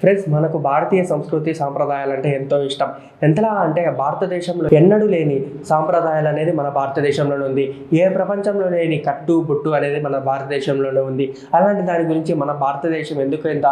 Friends మనకు భారతీయ సంస్కృతి సాంప్రదాయాలు అంటే ఎంతో ఇష్టం. ఎంతలా అంటే భారతదేశంలో ఎన్నడూ లేని సాంప్రదాయాలు అనేది మన భారతదేశంలోనే ఉంది. ఏ ప్రపంచంలో లేని కట్టు బొట్టు అనేది మన భారతదేశంలోనే ఉంది. అలాంటి దాని గురించి మన భారతదేశం ఎందుకు ఇంత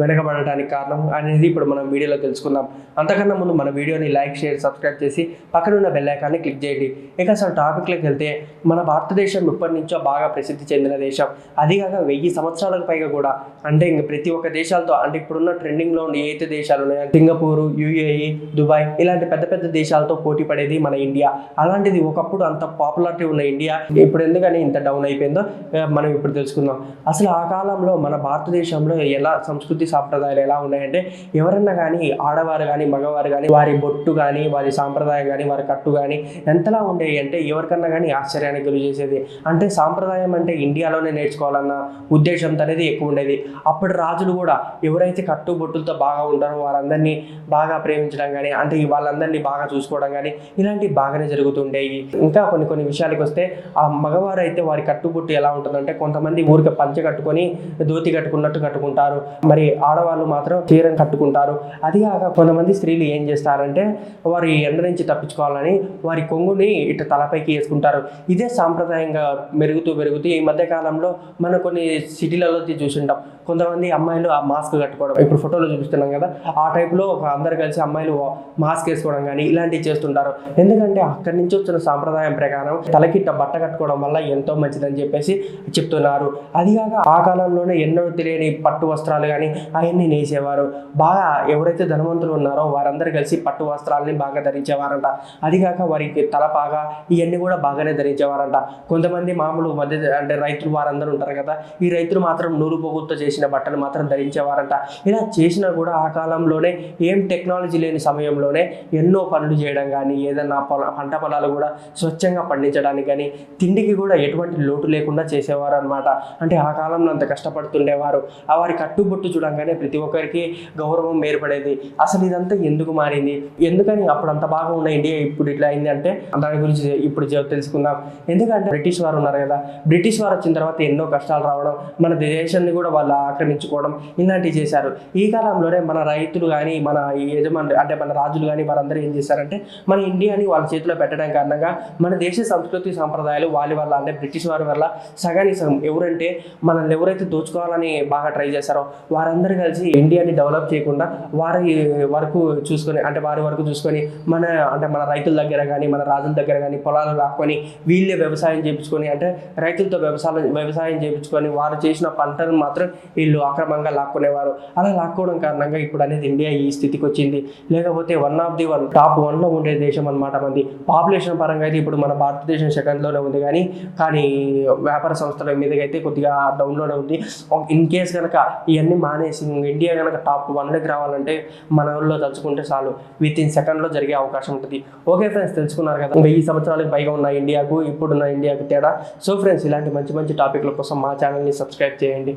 వెనకబడటానికి కారణం అనేది ఇప్పుడు మనం వీడియోలో తెలుసుకుందాం. అంతకన్నా ముందు మన వీడియోని లైక్ షేర్ సబ్స్క్రైబ్ చేసి పక్కనున్న బెల్ ఐకాన్ని క్లిక్ చేయండి. ఇక అసలు టాపిక్లోకి వెళ్తే మన భారతదేశం ఇప్పటి నుంచో బాగా ప్రసిద్ధి చెందిన దేశం. అదిగాక వెయ్యి సంవత్సరాలకు పైగా కూడా అంటే ఇంక ప్రతి ఒక్క దేశాలతో అంటే ఇప్పుడున్న ట్రెండింగ్లో ఉన్న ఏదైతే దేశాలు ఉన్నాయో సింగపూర్ యుఏఈ దుబాయ్ ఇలాంటి పెద్ద పెద్ద దేశాలతో పోటీ పడేది మన ఇండియా. అలాంటిది ఒకప్పుడు అంత పాపులారిటీ ఉన్న ఇండియా ఇప్పుడు ఎందుకని ఇంత డౌన్ అయిపోయిందో మనం ఇప్పుడు తెలుసుకుందాం. అసలు ఆ కాలంలో మన భారతదేశంలో ఎలా సంస్కృతి సాంప్రదాయాలు ఎలా ఉన్నాయంటే ఎవరన్నా కానీ ఆడవారు కానీ మగవారు కానీ వారి బొట్టు కానీ వారి సాంప్రదాయం కానీ వారి కట్టు కానీ ఎంతలా ఉండేవి అంటే ఎవరికన్నా కానీ ఆశ్చర్యానికి గురి చేసేది. అంటే సాంప్రదాయం అంటే ఇండియాలోనే నేర్చుకోవాలన్న ఉద్దేశంతో అనేది ఎక్కువ ఉండేది. అప్పటి రాజులు కూడా ఎవరైతే కట్టు బొట్టులతో బాగా ఉంటారు వారందరినీ బాగా ప్రేమించడం కానీ అంటే వాళ్ళందరినీ బాగా చూసుకోవడం కానీ ఇలాంటివి బాగానే జరుగుతుండేవి ఇంకా కొన్ని కొన్ని విషయాలకు వస్తే ఆ మగవారు అయితే వారి కట్టుబొట్టు ఎలా ఉంటుందంటే కొంతమంది ఊరికి పంచె కట్టుకొని ధోతి కట్టుకున్నట్టు కట్టుకుంటారు. మరి ఆడవాళ్ళు మాత్రం చీరను కట్టుకుంటారు. అది కాక కొంతమంది స్త్రీలు ఏం చేస్తారంటే వారి ఎండ నుంచి తప్పించుకోవాలని వారి కొంగుని ఇటు తలపైకి వేసుకుంటారు. ఇదే సాంప్రదాయంగా మెరుగుతూ పెరుగుతూ ఈ మధ్య కాలంలో మనం కొన్ని సిటీలలో చూసింటాం కొంతమంది అమ్మాయిలు ఆ మాస్క్ కట్టుకోవడం ఇప్పుడు ఫోటోలో చూపిస్తున్నాం కదా. ఆ టైప్లో ఒక అందరు కలిసి అమ్మాయిలు మాస్క్ వేసుకోవడం కానీ ఇలాంటివి చేస్తుంటారు. ఎందుకంటే అక్కడి నుంచి వచ్చిన సాంప్రదాయం ప్రకారం తలకి బట్ట కట్టుకోవడం వల్ల ఎంతో మంచిదని చెప్పేసి చెప్తున్నారు. అదిగాక ఆ కాలంలోనే ఎన్నో తెలియని పట్టు వస్త్రాలు కానీ అవన్నీ నేసేవారు. బాగా ఎవరైతే ధనవంతులు ఉన్నారో వారందరూ కలిసి పట్టు వస్త్రాలని బాగా ధరించేవారంట. అదిగాక వారికి తలపాగా ఇవన్నీ కూడా బాగానే ధరించేవారంట. కొంతమంది మామూలు మధ్య అంటే రైతులు వారందరూ ఉంటారు కదా. ఈ రైతులు మాత్రం నూరు పొగులతో చేసిన బట్టలు మాత్రం ధరించేవారంట. ఇలా చేసినా కూడా ఆ కాలంలోనే ఏం టెక్నాలజీ లేని సమయంలోనే ఎన్నో పనులు చేయడం కానీ ఏదన్నా పొల పంట పొలాలు కూడా స్వచ్ఛంగా పండించడానికి కానీ తిండికి కూడా ఎటువంటి లోటు లేకుండా చేసేవారు అనమాట అంటే ఆ కాలంలో అంత కష్టపడుతుండేవారు. ఆ వారి కట్టుబొట్టు చూడంగానే ప్రతి ఒక్కరికి గౌరవం ఏర్పడేది. అసలు ఇదంతా ఎందుకు మారింది? ఎందుకని అప్పుడు అంత బాగా ఉన్న ఇండియా ఇప్పుడు ఇట్లా అయింది అంటే దాని గురించి ఇప్పుడు తెలుసుకుందాం. ఎందుకంటే బ్రిటిష్ వారు ఉన్నారు కదా. బ్రిటిష్ వారు వచ్చిన తర్వాత ఎన్నో కష్టాలు రావడం మన దేశాన్ని కూడా వాళ్ళు ఆక్రమించుకోవడం ఇలాంటివి చేశారు. ఈ కాలంలోనే మన రైతులు కానీ మన ఈ యజమానులు అంటే మన రాజులు కానీ వారందరూ ఏం చేశారంటే మన ఇండియాని వాళ్ళ చేతిలో పెట్టడం కారణంగా మన దేశ సంస్కృతి సాంప్రదాయాలు వాళ్ళ వల్ల అంటే బ్రిటిష్ వారి వల్ల సగానికి సగం ఎవరంటే మనల్ని ఎవరైతే దోచుకోవాలని బాగా ట్రై చేశారో వారందరూ కలిసి ఇండియాని డెవలప్ చేయకుండా వారి వరకు చూసుకొని అంటే వారి వరకు చూసుకొని మన అంటే మన రైతుల దగ్గర కానీ మన రాజుల దగ్గర కానీ పొలాలు లాక్కొని వీళ్ళే వ్యవసాయం చేయించుకొని అంటే రైతులతో వ్యవసాయం వ్యవసాయం చేయించుకొని వారు చేసిన పంటను మాత్రం వీళ్ళు అక్రమంగా లాక్కునేవారు. అలా లాక్కు లాక్కోవడం కారణంగా ఇప్పుడు అనేది ఇండియా ఈ స్థితికి వచ్చింది. లేకపోతే one of the one top వన్లో ఉండే దేశం అనమాట మంది పాపులేషన్ పరంగా అయితే ఇప్పుడు మన భారతదేశం సెకండ్లోనే ఉంది కానీ కానీ వ్యాపార సంస్థల మీదకైతే అయితే కొద్దిగా డౌన్లోనే ఉంది. ఇన్ కేస్ కనుక ఇవన్నీ మానేసి ఇండియా కనుక టాప్ వన్లోకి రావాలంటే మన ఊళ్ళో తలుచుకుంటే చాలు. విత్ ఇన్ సెకండ్లో జరిగే అవకాశం ఉంటుంది. ఓకే ఫ్రెండ్స్ తెలుసుకున్నారు కదా. వెయ్యి సంవత్సరాలకు పైగా ఉన్న ఇండియాకు ఇప్పుడున్న ఇండియాకు తేడా. సో ఫ్రెండ్స్ ఇలాంటి మంచి మంచి టాపిక్ల కోసం మా ఛానల్ని సబ్స్క్రైబ్ చేయండి.